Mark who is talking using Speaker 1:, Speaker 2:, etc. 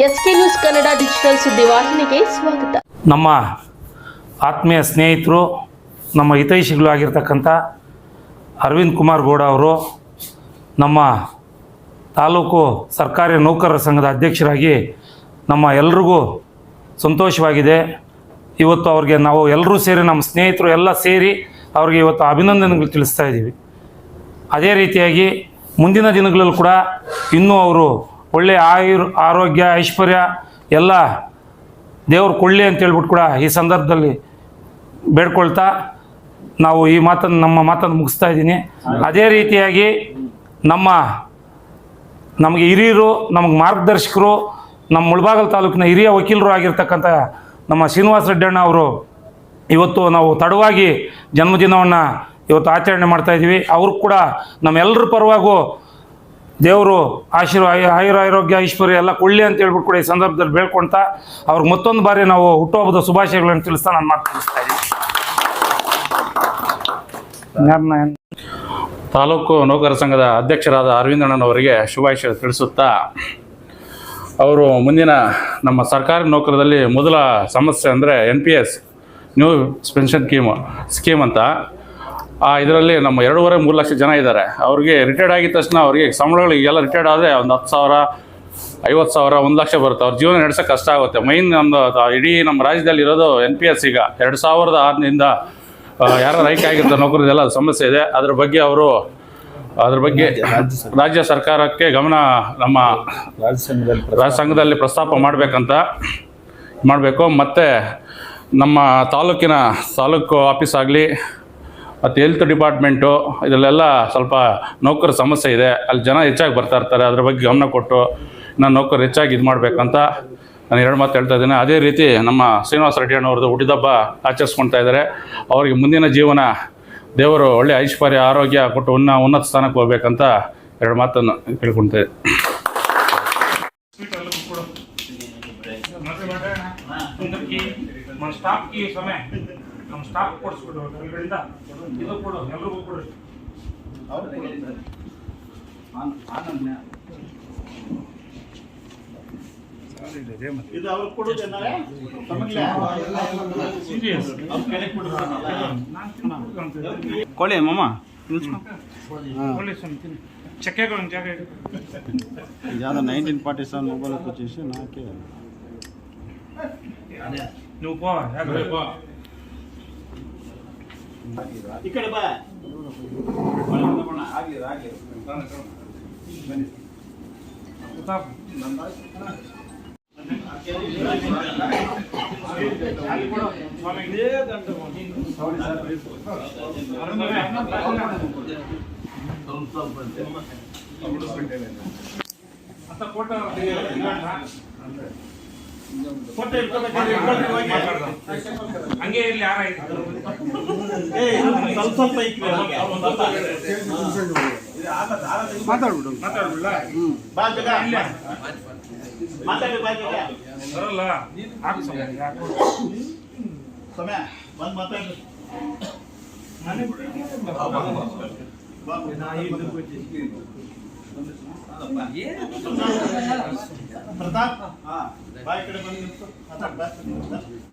Speaker 1: S K news Kannada digital ಸುದ್ದಿವಾಹಿನಿಗೆ ಸ್ವಾಗತ.
Speaker 2: ನಮ್ಮ ಆತ್ಮೀಯ ಸ್ನೇಹಿತರು, ನಮ್ಮ ಹಿತೈಷಿಗಳು ಆಗಿರ್ತಕ್ಕಂಥ ಅರವಿಂದ್ ಕುಮಾರ್ ಗೌಡ ಅವರು ನಮ್ಮ ತಾಲೂಕು ಸರ್ಕಾರಿ ನೌಕರರ ಸಂಘದ ಅಧ್ಯಕ್ಷರಾಗಿ ನಮ್ಮ ಎಲ್ರಿಗೂ ಸಂತೋಷವಾಗಿದೆ. ಇವತ್ತು ಅವ್ರಿಗೆ ನಾವು ಎಲ್ಲರೂ ಸೇರಿ, ನಮ್ಮ ಸ್ನೇಹಿತರು ಎಲ್ಲ ಸೇರಿ ಅವ್ರಿಗೆ ಇವತ್ತು ಅಭಿನಂದನೆಗಳು ತಿಳಿಸ್ತಾ ಇದ್ದೀವಿ. ಅದೇ ರೀತಿಯಾಗಿ ಮುಂದಿನ ದಿನಗಳಲ್ಲೂ ಕೂಡ ಇನ್ನೂ ಅವರು ಒಳ್ಳೆಯ ಆಯುರ್, ಆರೋಗ್ಯ, ಐಶ್ವರ್ಯ ಎಲ್ಲ ದೇವ್ರು ಕೊಳ್ಳಿ ಅಂತ ಹೇಳ್ಬಿಟ್ಟು ಕೂಡ ಈ ಸಂದರ್ಭದಲ್ಲಿ ಬೇಡ್ಕೊಳ್ತಾ ನಾವು ಈ ಮಾತನ್ನು ನಮ್ಮ ಮಾತನ್ನು ಮುಗಿಸ್ತಾ ಇದ್ದೀನಿ. ಅದೇ ರೀತಿಯಾಗಿ ನಮ್ಮ, ನಮಗೆ ಹಿರಿಯರು, ನಮಗೆ ಮಾರ್ಗದರ್ಶಕರು ನಮ್ಮ ಮುಳಬಾಗಲ್ ತಾಲೂಕಿನ ಹಿರಿಯ ವಕೀಲರು ಆಗಿರ್ತಕ್ಕಂಥ ನಮ್ಮ ಶ್ರೀನಿವಾಸ ರೆಡ್ಡಣ್ಣ ಅವರು ಇವತ್ತು ನಾವು ತಡವಾಗಿ ಜನ್ಮದಿನವನ್ನು ಇವತ್ತು ಆಚರಣೆ ಮಾಡ್ತಾ ಇದ್ದೀವಿ. ಅವ್ರು ಕೂಡ ನಮ್ಮೆಲ್ಲರ ಪರವಾಗೂ ದೇವರು ಆಶೀರ್ವ ಆಯುರ ಆರೋಗ್ಯ, ಐಶ್ವರ್ಯ ಎಲ್ಲ ಕೊಳ್ಳಿ ಅಂತ ಹೇಳ್ಬಿಟ್ಟು ಕೂಡ ಈ ಸಂದರ್ಭದಲ್ಲಿ ಬೇಡ್ಕೊಳ್ತಾ ಅವ್ರಿಗೆ ಮತ್ತೊಂದು ಬಾರಿ ನಾವು ಹುಟ್ಟುಹಬ್ಬದ ಶುಭಾಶಯಗಳನ್ನು ತಿಳಿಸ್ತಾ ನಾನು ಮಾತಾಡಿಸ್ತಾ ಇದ್ದೀನಿ.
Speaker 3: ತಾಲೂಕು ನೌಕರ ಸಂಘದ ಅಧ್ಯಕ್ಷರಾದ ಅರವಿಂದಣ್ಣನವರಿಗೆ ಶುಭಾಶಯ ತಿಳಿಸುತ್ತಾ, ಅವರು ಮುಂದಿನ ನಮ್ಮ ಸರ್ಕಾರಿ ನೌಕರದಲ್ಲಿ ಮೊದಲ ಸಮಸ್ಯೆ ಅಂದರೆ N P S new pension scheme scheme ಅಂತ. ಆ ಇದರಲ್ಲಿ ನಮ್ಮ ಎರಡೂವರೆ ಮೂರು ಲಕ್ಷ ಜನ ಇದ್ದಾರೆ. ಅವ್ರಿಗೆ ರಿಟೈರ್ಡ್ ಆಗಿದ ತಕ್ಷಣ ಅವರಿಗೆ ಸಂಬಳಗಳು ಈಗೆಲ್ಲ ರಿಟೈರ್ಡ್ ಆದರೆ ಒಂದು ಹತ್ತು ಸಾವಿರ ಐವತ್ತು ಸಾವಿರ ಒಂದು ಲಕ್ಷ ಬರುತ್ತೆ. ಅವ್ರ ಜೀವನ ನಡೆಸೋಕೆ ಕಷ್ಟ ಆಗುತ್ತೆ. ಮೈನ್ ನಮ್ಮದು ಇಡೀ ನಮ್ಮ ರಾಜ್ಯದಲ್ಲಿ ಇರೋದು ಎನ್ ಪಿ ಎಸ್ ಈಗ. ಎರಡು ಸಾವಿರದ ಆರರಿಂದ ಯಾರು ರೈಕ ಆಗಿರ್ತಾರೆ ನೌಕರದೆಲ್ಲ ಅದು ಸಮಸ್ಯೆ ಇದೆ. ಅದ್ರ ಬಗ್ಗೆ ಅವರು ಅದ್ರ ಬಗ್ಗೆ ರಾಜ್ಯ ಸರ್ಕಾರಕ್ಕೆ ಗಮನ ನಮ್ಮ ರಾಜ್ಯ ಸಂಘದಲ್ಲಿ ಪ್ರಸ್ತಾಪ ಮಾಡಬೇಕಂತ ಮಾಡಬೇಕು. ಮತ್ತು ನಮ್ಮ ತಾಲೂಕಿನ ತಾಲೂಕು ಆಫೀಸ್ ಆಗಲಿ ಮತ್ತು ಹೆಲ್ತ್ ಡಿಪಾರ್ಟ್ಮೆಂಟು ಇದರಲ್ಲೆಲ್ಲ ಸ್ವಲ್ಪ ನೌಕರ ಸಮಸ್ಯೆ ಇದೆ ಅಲ್ಲಿ ಜನ ಹೆಚ್ಚಾಗಿ ಬರ್ತಾ ಇರ್ತಾರೆ ಅದ್ರ ಬಗ್ಗೆ ಗಮನ ಕೊಟ್ಟು ನಾನು ನೌಕರು ಹೆಚ್ಚಾಗಿ ಇದು ಮಾಡಬೇಕಂತ ನಾನು ಎರಡು ಮಾತು ಹೇಳ್ತಾ ಇದ್ದೀನಿ ಅದೇ ರೀತಿ ನಮ್ಮ ಶ್ರೀನಿವಾಸ ರೆಡ್ಡಿ ಅಣ್ಣವ್ರದ್ದು ಹುಟ್ಟಿದಬ್ಬ ಆಚರಿಸ್ಕೊಳ್ತಾ ಇದ್ದಾರೆ ಅವರಿಗೆ ಮುಂದಿನ ಜೀವನ ದೇವರು ಒಳ್ಳೆಯ ಐಶ್ವರ್ಯ ಆರೋಗ್ಯ ಕೊಟ್ಟು ಉನ್ನ ಉನ್ನತ ಸ್ಥಾನಕ್ಕೆ ಹೋಗ್ಬೇಕಂತ ಎರಡು ಮಾತನ್ನು ತಿಳ್ಕೊಳ್ತೇವೆ
Speaker 2: ಸ್ಟಾಫ್ಗೆ ಸಮಯ ನಮ್ಮ ಸ್ಟಾಫ್ ಕೊಡಿಸ್ಬಿಡು ಎಲ್ಲರಿಂದ ಇದು ಕೊಡು ಎಲ್ರಿಗೂ ಕೊಡು.
Speaker 4: ಇದು ಮಾಮ
Speaker 2: ಕೊಡೋದು ಸೀರಿಯಸ್
Speaker 4: ಕೋಳಿ ಮೊಬೈಲ್ ज्यादा ನಾಕೆ फार्टी सेवन ಹೇಗೆ
Speaker 2: ಇಕಡೆ ಬಾ. ಒಳ್ಳೆದನ್ನ ಬಣ್ಣಾಗ್ಲಿ
Speaker 4: ರಾಗ್ಲಿ ಬನ್ನಿ
Speaker 2: ಉಪಾಪ್ ನಂಬರ್
Speaker 4: ಆಗ್ತಿದೆ
Speaker 2: ಹಂಗೆ ಇರ್ಲಿ ಯಾರಾಯ್ತು
Speaker 4: ಸ್ವಲ್ಪ ಸ್ವಲ್ಪ ಮಾತಾಡ್ಬಿಡು.
Speaker 2: ಮಾತಾಡ್ಬಿಡ್ಲ?
Speaker 4: ಬಾ ಬೇಗ. ಮಾತಾಡಿ ಬಾ ಬೇಗ.
Speaker 2: ಬರಲ್ಲ.
Speaker 4: ಸಮಯ? ಬಂದ್ ಮಾತಾಡಿ ಬಾ. ಪ್ರತಾಪ್ ಬಾ ಈ ಕಡೆ ಬಂದು ನಿಂತ್ಕೊ. ಮಾತಾಡ್ ಬಾ.